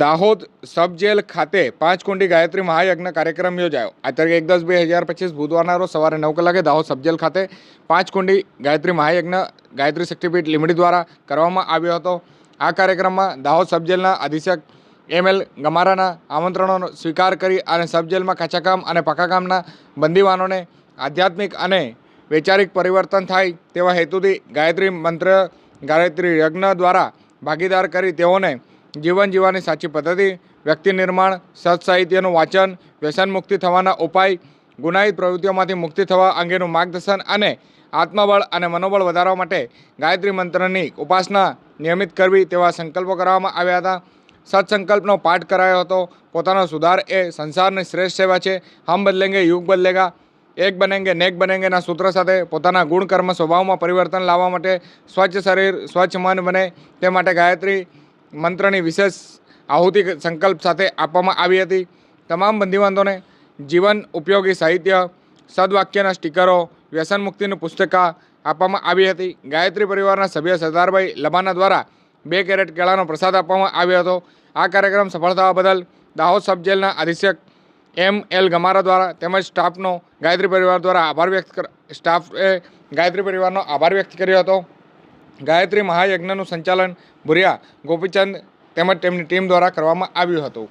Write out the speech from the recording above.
Dahod sub jail ખાતે પાંચ કુંડી ગાયત્રી મહાયજ્ઞ કાર્યક્રમ યોજાયો. આ એક દસ બે હજાર પચીસ બુધવારના રોજ સવારે નવ કલાકે દાહોદ સબજેલ ખાતે પાંચ કુંડી ગાયત્રી મહાયજ્ઞ ગાયત્રી શક્તિપીઠ લીમડી દ્વારા કરવામાં આવ્યો હતો. આ કાર્યક્રમમાં દાહોદ સબજેલના અધિક્ષક એમ એલ ગમારાના આમંત્રણોનો સ્વીકાર કરી અને સબજેલમાં કાચાકામ અને પાકાકામના બંદીવાનોને આધ્યાત્મિક અને વૈચારિક પરિવર્તન થાય તેવા હેતુથી ગાયત્રી મંત્ર ગાયત્રી યજ્ઞ દ્વારા ભાગીદાર કરી તેઓને જીવન જીવવાની સાચી પદ્ધતિ, વ્યક્તિ નિર્માણ સત્સાહિત્યનું વાંચન, વ્યસન મુક્તિ થવાના ઉપાય, ગુનાહિત પ્રવૃત્તિઓમાંથી મુક્તિ થવા અંગેનું માર્ગદર્શન અને આત્મબળ અને મનોબળ વધારવા માટે ગાયત્રી મંત્રની ઉપાસના નિયમિત કરવી તેવા સંકલ્પો કરવામાં આવ્યા હતા. સત્સંકલ્પનો પાઠ કરાયો હતો. પોતાનો સુધાર એ સંસારની શ્રેષ્ઠ સેવા છે. હમ બદલેંગે, યુગ બદલેગા. એક બનેંગે, નેક બનેંગેના સૂત્ર સાથે પોતાના ગુણ કર્મ સ્વભાવમાં પરિવર્તન લાવવા માટે સ્વચ્છ શરીર, સ્વચ્છ મન બને તે માટે ગાયત્રી મંત્રની વિશેષ આહુતિ સંકલ્પ સાથે આપવામાં આવી હતી. તમામ બંદીવાંધોને જીવન, ઉપયોગી સાહિત્ય, સદવાક્યના સ્ટીકરો વ્યસન મુક્તિનું પુસ્તિકા આપવામાં આવી હતી. ગાયત્રી પરિવારના સભ્ય સરદારભાઈ લબાના દ્વારા બે કેરેટ કેળાનો પ્રસાદ આપવામાં આવ્યો હતો. આ કાર્યક્રમ સફળ થવા બદલ દાહોદ સબ જેલના અધિક્ષક એમ એલ ગમારા દ્વારા તેમજ સ્ટાફનો ગાયત્રી પરિવાર દ્વારા આભાર વ્યક્ત સ્ટાફે ગાયત્રી પરિવારનો આભાર વ્યક્ત કર્યો હતો. ગાયત્રી મહાયજ્ઞનું સંચાલન ભુરિયા ગોપીચંદ તેમજ તેમની ટીમ દ્વારા કરવામાં આવ્યું હતું.